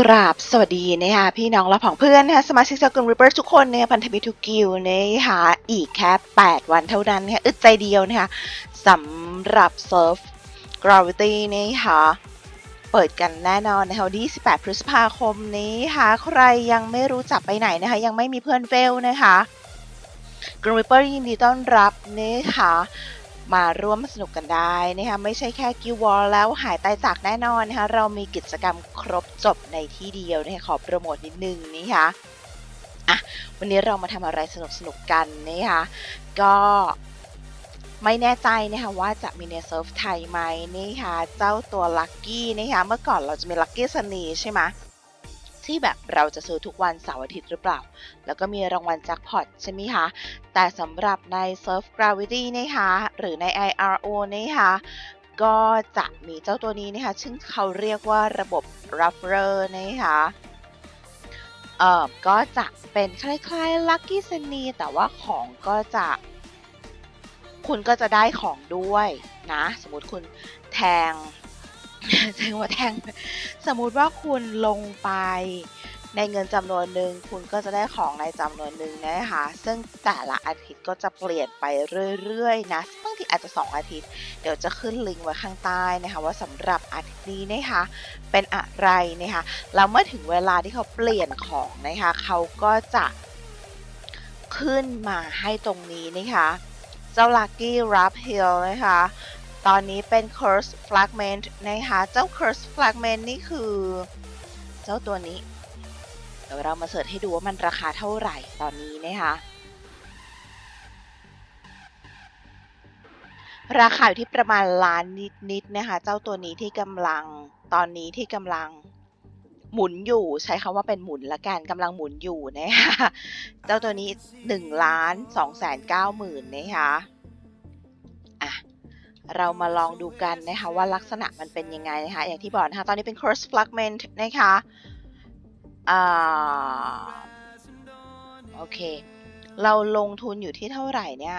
กราบสวัสดีนะคะพี่น้องและผองเพื่อนนะคะสมาชิกสกุลริเบอร์ทุกคนเนี่ยพันธมิตรทุกกิลด์นะคะอีกแค่ 8 วันเท่านั้นนะคะอึดใจเดียวนะคะสำหรับเซิร์ฟ Gravity นะคะเปิดกันแน่นอนนะคะวันที่18 พฤษภาคมนี้ค่ะใครยังไม่รู้จักไปไหนนะคะ ยังไม่มีเพื่อนเฟลนะคะกรูริเปอร์ยินดีต้อนรับนะคะ มาร่วมสนุกกันได้นะคะไม่ใช่แค่กิววอลแล้วหายตายจากแน่นอนนะคะเรามีกิจกรรมครบจบในที่เดียวนะคะขอโปรโมทนิดนึงนะคะอะวันนี้เรามาทำอะไรสนุกสนุกๆกันนะคะก็ไม่แน่ใจนะคะว่าจะมีในเซิร์ฟไทยไหมนะคะเจ้าตัวลัคกี้นะคะเมื่อก่อนเราจะมีลัคกี้ซันนีใช่ไหม ที่แบบเราจะซื้อทุกวันเสาร์อาทิตย์หรือเปล่า แล้วก็มีรางวัลแจ็คพอตใช่ไหมคะ แต่สำหรับใน Surf Gravity นะคะ หรือใน IRO นะคะก็จะมีเจ้าตัวนี้นะคะ ซึ่งเขาเรียกว่าระบบ Rubber นะคะเอ่อก็จะเป็นคล้ายๆ Lucky s n y แต่ว่าของก็จะ คุณก็จะได้ของด้วยนะ สมมติคุณแทง แทงว่าแทงสมมุติว่าคุณลงไปในเงินจำนวนหนึ่งคุณก็จะได้ของในจำนวนหนึ่งนะคะ ซึ่งแต่ละอาทิตย์ก็จะเปลี่ยนไปเรื่อยๆนะบางทีอาจจะ 2 อาทิตย์ เดี๋ยวจะขึ้นลิงก์ไว้ข้างใต้นะคะว่าสำหรับอาทิตย์นี้นะคะเป็นอะไรนะคะแล้วเมื่อถึงเวลาที่เขาเปลี่ยนของนะคะเขาก็จะขึ้นมาให้ตรงนี้นะคะ เจ้า Lucky Rap Hill นะคะ ตอนนี้เป็น Curse Fragment นะคะเจ้า Curse Fragment นี่คือ เจ้าตัวนี้ เดี๋ยวเรามาเสิร์ชให้ดูว่ามันราคาเท่าไหร่ตอนนี้นะคะราคาอยู่ที่ประมาณล้านนิดๆนะคะ เจ้าตัวนี้ที่กำลังตอนนี้ที่กำลังหมุนอยู่ใช้คำว่าเป็นหมุนละกันกำลังหมุนอยู่นะคะเจ้าตัวนี้1ล้าน2แสน9หมื่นนะคะ เรามาลองดูกันนะคะว่าลักษณะมันเป็นยังไงนะคะ อย่างที่บอกนะคะ ตอนนี้เป็น Curse Fragment นะคะอ่าโอเค เราลงทุนอยู่ที่เท่าไหร่เนี่ย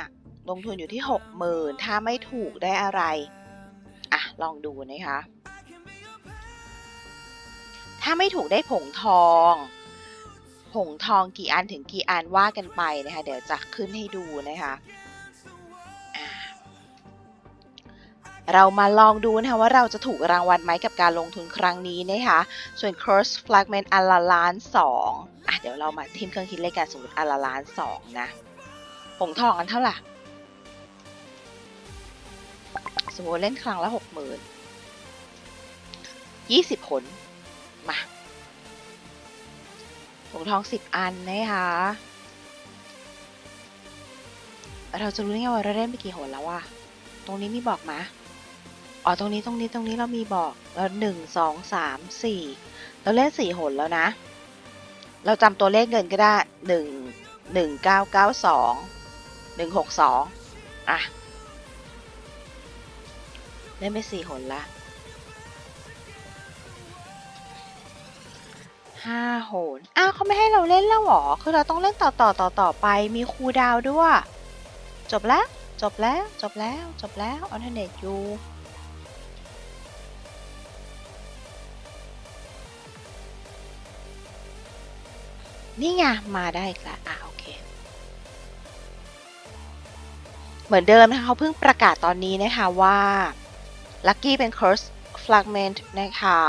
ลงทุนอยู่ที่60,000ถ้าไม่ถูกได้อะไร อะ ลองดูนะคะ ถ้าไม่ถูกได้ผงทองผงทองกี่อันถึงกี่อันว่ากันไปนะคะ เดี๋ยวจะขึ้นให้ดูนะคะ เรามาลองดูนะคะว่าเราจะถูกรางวัลไหมกับการลงทุนครั้งนี้นะคะส่วน Cross Fragment อันละล้านสองอะเดี๋ยวเรามาทิมเครื่องคิดเลขกันสมมติอันละล้านสองนะผงทองอันเท่าไหร่สมมติเล่นครั้งละหกหมื่นยี่สิบผลมาผงทองสิบอันนะคะเราจะรู้ได้ไงว่าเราเล่นไปกี่หนแล้วอะตรงนี้มีบอกมา อ๋อตรงนี้ตรงนี้ตรงนี้เรามีบอกเราหนึ่งสองสามสี่เราเล่นสี่หนแล้วนะ เราจำตัวเลขเงินก็ได้หนึ่งหนึ่งเก้าเก้าสองหนึ่งหกสองอะเล่นไปสี่หนละห้าโหน อ้าวเขาไม่ให้เราเล่นแล้วเหรอ คือเราต้องเล่นต่อต่อต่อต่อไป มีครูดาวด้วย จบแล้ว จบแล้ว จบแล้ว จบแล้ว ออนเทอร์เนตยู นี่ไงมาได้อีกแล้วอะโอเค เหมือนเดิมนะคะเขาเพิ่งประกาศตอนนี้นะคะว่า Lucky เป็น Curse Fragment นะคะ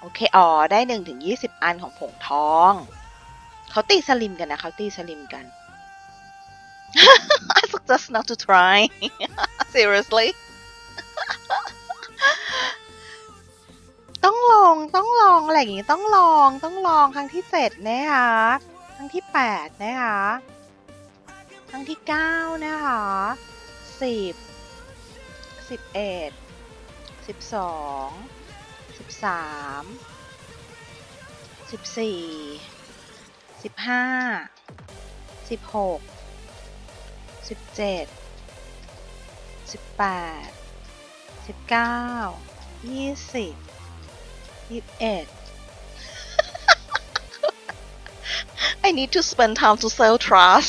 โอเค อ๋อ ได้1ถึง20อันของผงทอง เขาตีสลิมกันนะ เขาตีสลิมกัน I suggest not to try seriously ลองต้องลองอะไรอย่างงี้ต้องลองต้องลองครั้งที่เจ็ดนะคะครั้งที่แปดนะคะครั้งที่เก้านะคะสิบสิบเอ็ดสิบสองสิบสามสิบสี่สิบห้าสิบหกสิบเจ็ดสิบแปดสิบเก้ายี่สิบ ยี่สิบเอ็ด I need to spend time to sell trash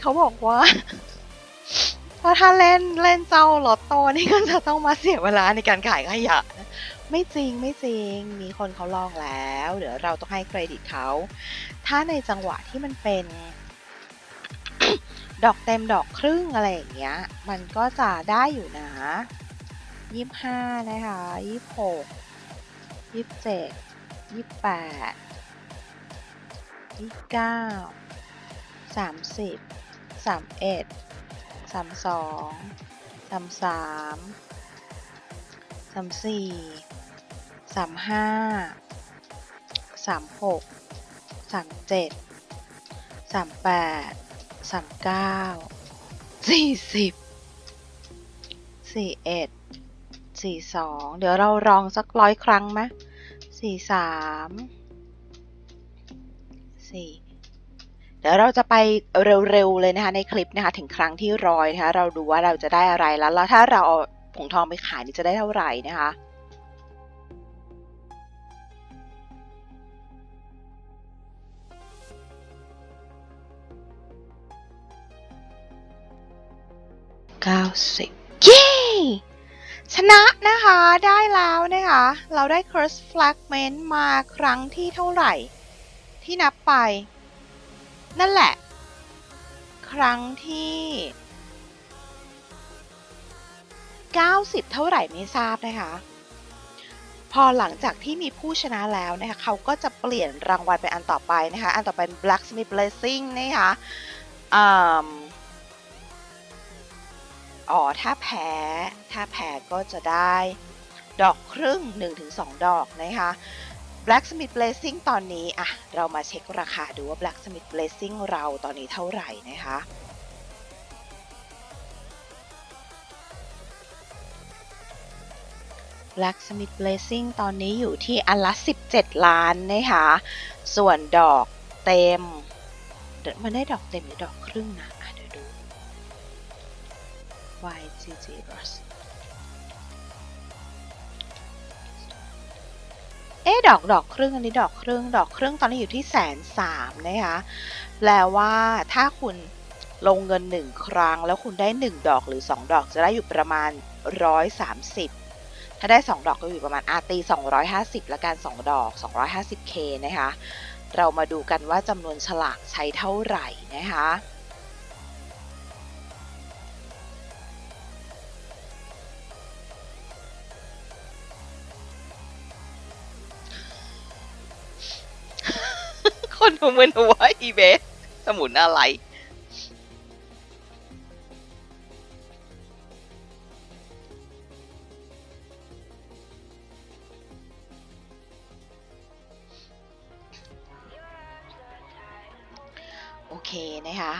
เขาบอกว่าเพราะถ้าเล่นเล่นเจ้าลอตโต้นี่ก็จะต้องมาเสียเวลาในการขายขยะนะไม่จริงไม่จริง มีคนเขาลองแล้ว เดี๋ยวเราต้องให้เครดิตเขา ถ้าในจังหวะที่มันเป็น ดอกเต็มดอกครึ่งอะไรอย่างเงี้ย มันก็จะได้อยู่นะ ยี่ห้านะคะยี่หกยี่เจ็ดยี่แปดยี่เก้าสามสิบสามเอ็ดสามสองสามสามสามสี่สามห้าสามหกสามเจ็ดสามแปดสามเก้าสี่สิบสี่เอ็ด สี่สองเดี๋ยวเราลองสักร้อยครั้งไหมสี่สามสี่เดี๋ยวเราจะไปเร็วๆเลยนะคะในคลิปนะคะถึงครั้งที่ร้อยนะคะเราดูว่าเราจะได้อะไรแล้วแล้วถ้าเราเอาผงทองไปขายนี่จะได้เท่าไหร่นะคะ90เย้ ชนะนะคะได้แล้วนะคะ เราได้ Curse Fragment มาครั้งที่เท่าไหร่ ที่นับไป นั่นแหละ ครั้งที่ 90 เท่าไหร่ไม่ทราบนะคะ พอหลังจากที่มีผู้ชนะแล้วนะคะเขาก็จะเปลี่ยนรางวัลเป็นอันต่อไปนะคะ อันต่อไปเป็น Blacksmith Blessing นะคะ อ๋อถ้าแพ้ถ้าแพ้ก็จะได้ดอกครึ่ง 1-2 ดอกนะคะ Blacksmith Blessing ตอนนี้อะเรามาเช็คราคาดูว่า Blacksmith Blessing เราตอนนี้เท่าไหร่นะคะ Blacksmith Blessing ตอนนี้อยู่ที่อันละ 17 ล้านนะคะ ส่วนดอกเต็มเดี๋ยวมันได้ดอกเต็มหรือดอกครึ่งนะ อะเดี๋ยวดู YGG Rush เอ๊ดอกดอกครึ่งอันนี้ดอกครึ่งดอกครึ่งตอนนี้อยู่ที่แสนสามนะคะแปลว่าถ้าคุณลงเงินหนึ่งครั้ง แล้วคุณได้หนึ่งดอกหรือสองดอกจะได้อยู่ประมาณร้อยสามสิบถ้าได้สองดอกก็อยู่ประมาณอาตีสองร้อยห้าสิบละกันสองดอกสองร้อยห้าสิบเคนะคะเรามาดูกันว่าจำนวนฉลากใช้เท่าไหร่นะคะ คนดูมึนหัวอีเบสสมุนอะไรโอเคนะคะ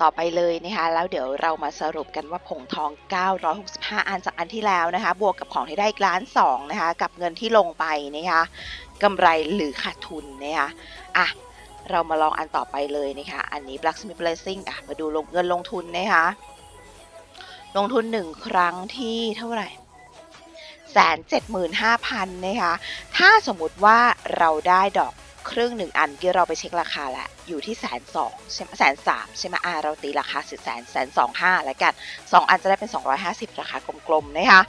ต่อไปเลยนะคะแล้วเดี๋ยวเรามาสรุปกันว่าผงทอง 965 อันจากอันที่แล้วนะคะ บวกกับของที่ได้อีกล้านสองนะคะ กับเงินที่ลงไปนะคะกำไรหรือขาดทุนนะคะอะ เรามาลองอันต่อไปเลยนะคะ อันนี้ Blacksmith Blessing อะ มาดูลงเงินลงทุนนะคะ ลงทุน1ครั้งที่เท่าไหร่แสนเจ็ดหมื่นห้าพันนะคะ ถ้าสมมุติว่าเราได้ดอกครึ่งหนึ่งอันที่เราไปเช็คราคาแล้วอยู่ที่แสนสองใช่ไหมแสนสามใช่ไหมอ่าเราตีราคาสิแสนแสนสองห้าแล้วกันสองอันจะได้เป็น250ราคากลมๆนะคะ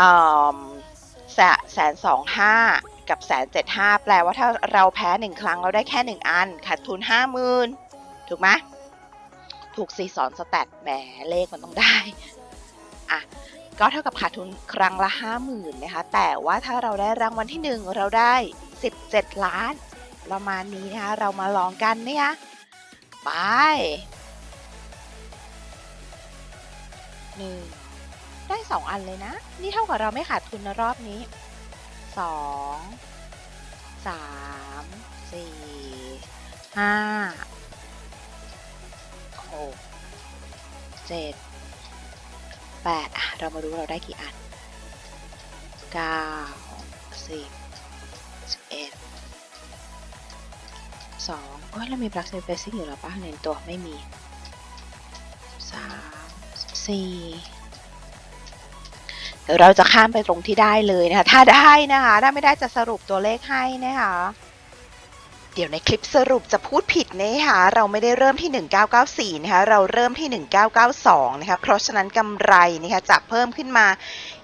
อืมแสแสนสองห้า กับแสนเจ็ดห้าแปลว่าถ้าเราแพ้หนึ่งครั้งเราได้แค่หนึ่งอันขาดทุนห้าหมื่นถูกไหมถูกสีสอนสแตทแหมเลขมันต้องได้อะก็เท่ากับขาดทุนครั้งละห้าหมื่นนะคะ แต่ว่าถ้าเราได้รางวัลที่หนึ่งเราได้สิบเจ็ดล้าน ประมาณนี้นะคะเรามาลองกันนะคะไปหนึ่งได้สองอันเลยนะ นี่เท่ากับเราไม่ขาดทุนในรอบนี้ สองสามสี่ห้าหกเจ็ดแปดอะเรามาดูเราได้กี่อันเก้าสิบสิบเอ็ดสองโอ้ยเรามี Black Smith Basic อยู่แล้วปะในตัวไม่มีสามสี่ เราจะข้ามไปตรงที่ได้เลยนะคะ ถ้าได้นะคะ ถ้าไม่ได้จะสรุปตัวเลขให้นะคะ เดี๋ยวในคลิปสรุปจะพูดผิดนะคะเราไม่ได้เริ่มที่ 1994 นะคะ เราเริ่มที่ 1992 นะคะ เพราะฉะนั้นกำไรนะคะจะเพิ่มขึ้นมา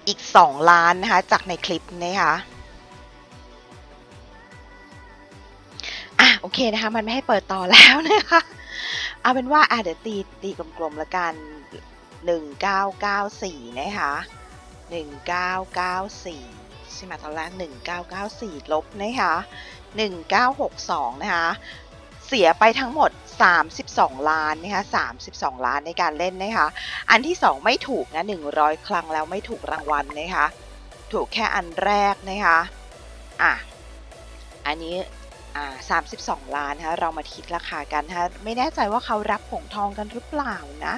อีก 2 ล้านนะคะ จากในคลิปนะคะอะโอเคนะคะ มันไม่ให้เปิดต่อแล้วนะคะ เอาเป็นว่าอะเดี๋ยวตีตีกลมๆแล้วกัน 1994 นะคะ 1994 ใช่ไหมตอนแรก 1994 ลบนะคะ1962 นะคะ เสียไปทั้งหมด 32 ล้านนะคะ32 ล้านในการเล่นนะคะ อันที่ 2 ไม่ถูกนะ 100 ครั้งแล้วไม่ถูกรางวัลนะคะ ถูกแค่อันแรกนะคะ อะ อันนี้อ่า32 ล้านนะคะเรามาคิดราคากันนะไม่แน่ใจว่าเขารับผงทองกันหรือเปล่านะ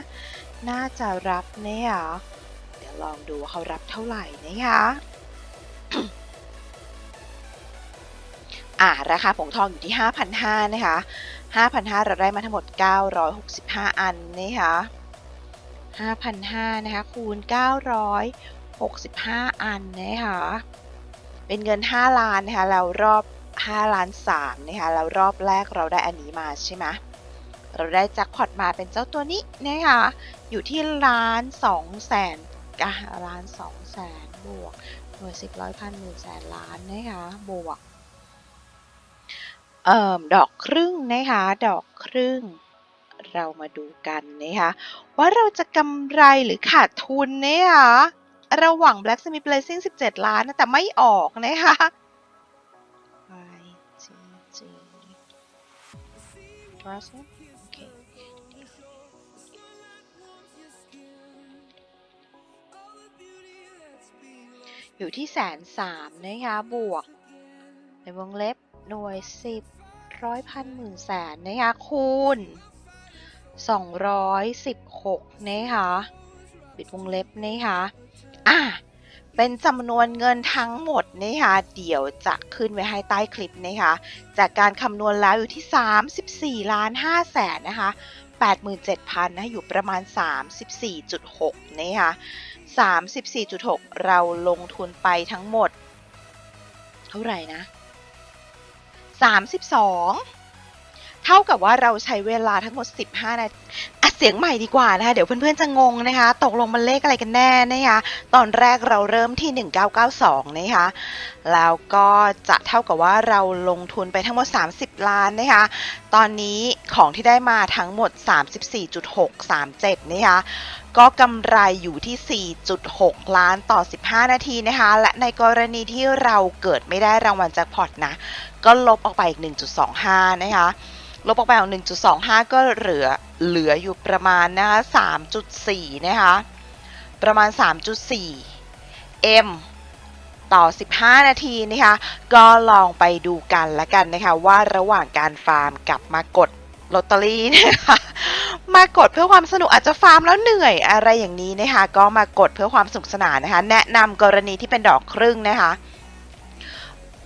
น่าจะรับเนี่ยเดี๋ยว ลองดูว่าเขารับเท่าไหร่นะคะอ่าราคาผงทองอยู่ที่ 5,500นะคะ5,500เราได้มาทั้งหมด 965 อันนะคะ5,500นะคะคูณ 965 อันนะคะเป็นเงิน 5 ล้านนะคะแล้วรอบ 5 ล้าน3นะคะแล้วรอบแรกเราได้อันนี้มาใช่ไหมเราได้แจ็คพอตมาเป็นเจ้าตัวนี้นะคะอยู่ที่ล้าน2แสน อะล้าน2แสนบวกหน่วยสิบร้อยพันหมื่นแสนล้านนะคะบวกเอ่อดอกครึ่งนะคะดอกครึ่งเรามาดูกันนะคะว่าเราจะกำไรหรือขาดทุนนะคะระหว่าง Black Semi Blazing 17 ล้านนะแต่ไม่ออกนะคะ Y G G Russell โอเค อยู่ที่แสนสามนะคะบวก ในวงเล็บหน่วยสิบร้อยพันหมื่นแสนนะคะคูณสองร้อยสิบหกนะคะปิดวงเล็บนะคะอะเป็นจำนวนเงินทั้งหมดนะคะเดี๋ยวจะขึ้นไว้ให้ใต้คลิปนะคะจากการคำนวณแล้วอยู่ที่ 34 ล้าน5แสนนะคะ87,000นะอยู่ประมาณ 34.6นะคะ 34.6 เราลงทุนไปทั้งหมด เท่าไหร่นะ 32 เท่ากับว่าเราใช้เวลาทั้งหมด 15 นาทีอะเสียงใหม่ดีกว่านะคะ เดี๋ยวเพื่อนๆจะงงนะคะ ตกลงมันเลขอะไรกันแน่นะคะ ตอนแรกเราเริ่มที่ 1992 นะคะ แล้วก็จะเท่ากับว่าเราลงทุนไปทั้งหมด 30 ล้านนะคะ ตอนนี้ของที่ได้มาทั้งหมด 34.637 นะคะ ก็กำไรอยู่ที่ 4.6 ล้านต่อ 15 นาทีนะคะ และในกรณีที่เราเกิดไม่ได้รางวัลแจ็คพอตนะ ก็ลบออกไปอีก 1.25 นะคะ ลบออกไปออก1.25 ก็เหลือเหลืออยู่ประมาณนะคะ 3.4 นะคะ ประมาณ 3.4 M ต่อ 15 นาทีนะคะ ก็ลองไปดูกันละกันนะคะ ว่าระหว่างการฟาร์มกับมากด ลอตเตอรี่นะคะมากดเพื่อความสนุกอาจจะฟาร์มแล้วเหนื่อยอะไรอย่างนี้นะคะก็มากดเพื่อความสนุกสนานนะคะ แนะนำกรณีที่เป็นดอกครึ่งนะคะ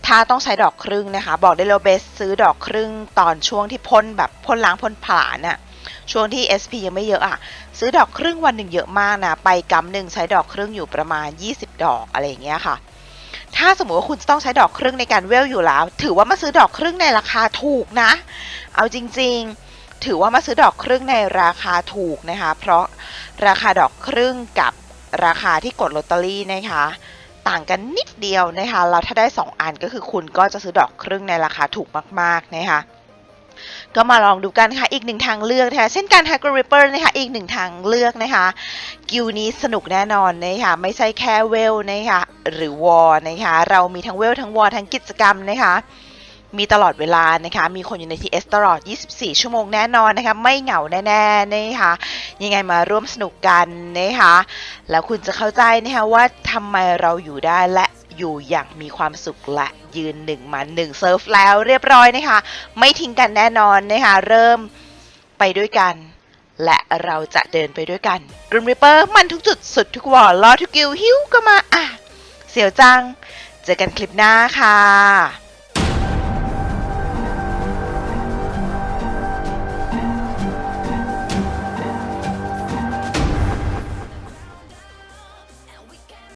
ถ้าต้องใช้ดอกครึ่งนะคะ บอกได้เลยเบสซื้อดอกครึ่งตอนช่วงที่พ่นแบบพ่นล้างพ่นผลาญน่ะช่วงที่ SP ยังไม่เยอะอะซื้อดอกครึ่งวันหนึ่งเยอะมากนะไปกำหนึ่งใช้ดอกครึ่งอยู่ประมาณ 20 ดอกอะไรอย่างเงี้ยค่ะ ถ้าสมมติว่าคุณจะต้องใช้ดอกครึ่งในการเวลอยู่แล้ว ถือว่ามาซื้อดอกครึ่งในราคาถูกนะ เอาจริง ๆ ถือว่ามาซื้อดอกครึ่งในราคาถูกนะคะ เพราะราคาดอกครึ่งกับราคาที่กดลอตเตอรี่นะคะ ต่างกันนิดเดียวนะคะแล้วถ้าได้ 2 อันก็คือคุณก็จะซื้อดอกครึ่งในราคาถูกมาก ๆ นะคะก็มาลองดูกันค่ะ อีกหนึ่งทางเลือกนะคะ เช่นการ h a c k r i p p e r นะคะ อีกหนึ่งทางเลือกนะคะ กิวนี้สนุกแน่นอนนะคะ ไม่ใช่แค่เวลนะคะ หรือวอนะคะ เรามีทั้งเวลทั้งวอทั้งกิจกรรมนะคะ มีตลอดเวลานะคะ มีคนอยู่ใน TS ตลอด 24 ชั่วโมงแน่นอนนะคะ ไม่เหงาแน่ๆนะคะ ยังไงมาร่วมสนุกกันนะคะ แล้วคุณจะเข้าใจนะคะว่าทำไมเราอยู่ได้และอยู่อย่างมีความสุขและยืนหนึ่งมาหนึ่งเซิร์ฟแล้วเรียบร้อยนะคะ ไม่ทิ้งกันแน่นอนนะคะเริ่มไปด้วยกัน และเราจะเดินไปด้วยกันกริมริปเปอร์มันทุกจุดสุดทุกวอลรอทุกกิวหิ้วก็มาอะเสียวจัง เจอกันคลิปหน้าค่ะ